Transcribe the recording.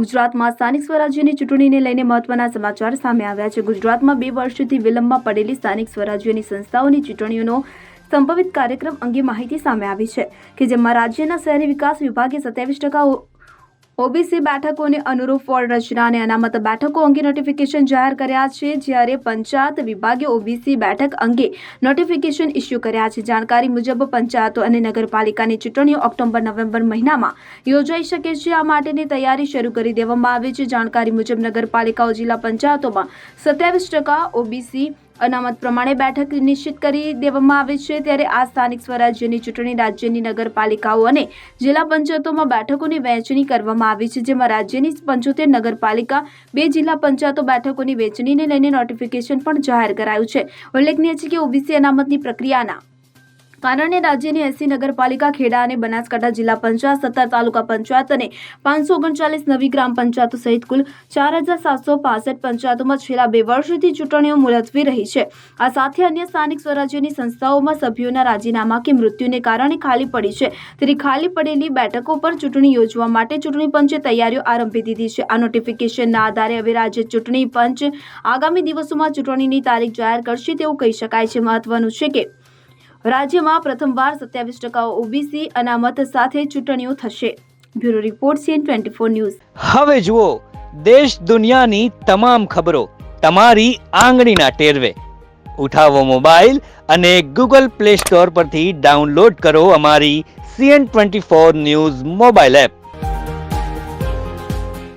ગુજરાતમાં સ્થાનિક સ્વરાજ્યની ચૂંટણીને લઈને મહત્વના સમાચાર સામે આવ્યા છે. ગુજરાતમાં બે વર્ષથી વિલંબમાં પડેલી સ્થાનિક સ્વરાજ્યની સંસ્થાઓની ચૂંટણીઓનો સંભવિત કાર્યક્રમ અંગે માહિતી સામે આવી છે કે જેમાં રાજ્યના શહેરી વિકાસ વિભાગે સત્યાવીસ ટકા ઓબીસી બેઠકોને અનુરૂપ વોર્ડ રચના અને અનામત બેઠકો અંગે નોટિફિકેશન જાહેર કર્યા છે. જ્યારે પંચાયત વિભાગે ઓબીસી બેઠક અંગે નોટિફિકેશન ઇસ્યુ કર્યા છે. જાણકારી મુજબ પંચાયતો અને નગરપાલિકાની ચૂંટણીઓ ઓક્ટોબર, નવેમ્બર મહિનામાં યોજાઈ શકે છે. આ માટેની તૈયારી શરૂ કરી દેવામાં આવી છે. જાણકારી મુજબ નગરપાલિકાઓ જિલ્લા પંચાયતોમાં સત્યાવીસ ટકા ઓબીસી અનામત પ્રમાણે બેઠક નિશ્ચિત કરી દેવામાં આવી છે. ત્યારે આ સ્થાનિક સ્વરાજ્યની ચૂંટણી રાજ્યની નગરપાલિકાઓ અને જિલ્લા પંચાયતોમાં બેઠકોની વહેંચણી કરવામાં આવી છે, જેમાં રાજ્યની પંચોતેર નગરપાલિકા, બે જિલ્લા પંચાયતો બેઠકોની વહેંચણીને લઈને નોટિફિકેશન પણ જાહેર કરાયું છે. ઉલ્લેખનીય છે કે ઓબીસી અનામતની પ્રક્રિયાના કારણે રાજ્યની એસી નગરપાલિકા ખેડા અને બનાસકાંઠા જિલ્લા પંચાયત, સત્તર તાલુકા પંચાયત અને પાંચસો ઓગણચાલીસ નવી ગ્રામ પંચાયતો સહિત કુલ ચાર હજાર સાતસો પાસઠ પંચાયતોમાં છેલ્લા બે વર્ષથી ચૂંટણીઓ મુલતવી રહી છે. આ સાથે અન્ય સ્થાનિક સ્વરાજ્યની સંસ્થાઓમાં સભ્યોના રાજીનામા કે મૃત્યુને કારણે ખાલી પડી છે. તેથી ખાલી પડેલી બેઠકો પર ચૂંટણી યોજવા માટે ચૂંટણી પંચે તૈયારીઓ આરંભી દીધી છે. આ નોટિફિકેશનના આધારે હવે રાજ્ય ચૂંટણી પંચ આગામી દિવસોમાં ચૂંટણીની તારીખ જાહેર કરશે તેવું કહી શકાય છે. મહત્વનું છે કે રાજ્યમાં પ્રથમવાર સત્યાવીસ ટકા ઓબીસી અનામત સાથે ચૂંટણીઓ થશે. Bureau report CN twenty four news. હવે જુઓ, દેશ દુનિયાની તમામ ખબરો તમારી આંગળીના ટેરવે. ઉઠાવો મોબાઈલ અને ગૂગલ પ્લે સ્ટોર પરથી ડાઉનલોડ કરો અમારી CN twenty four news mobile app.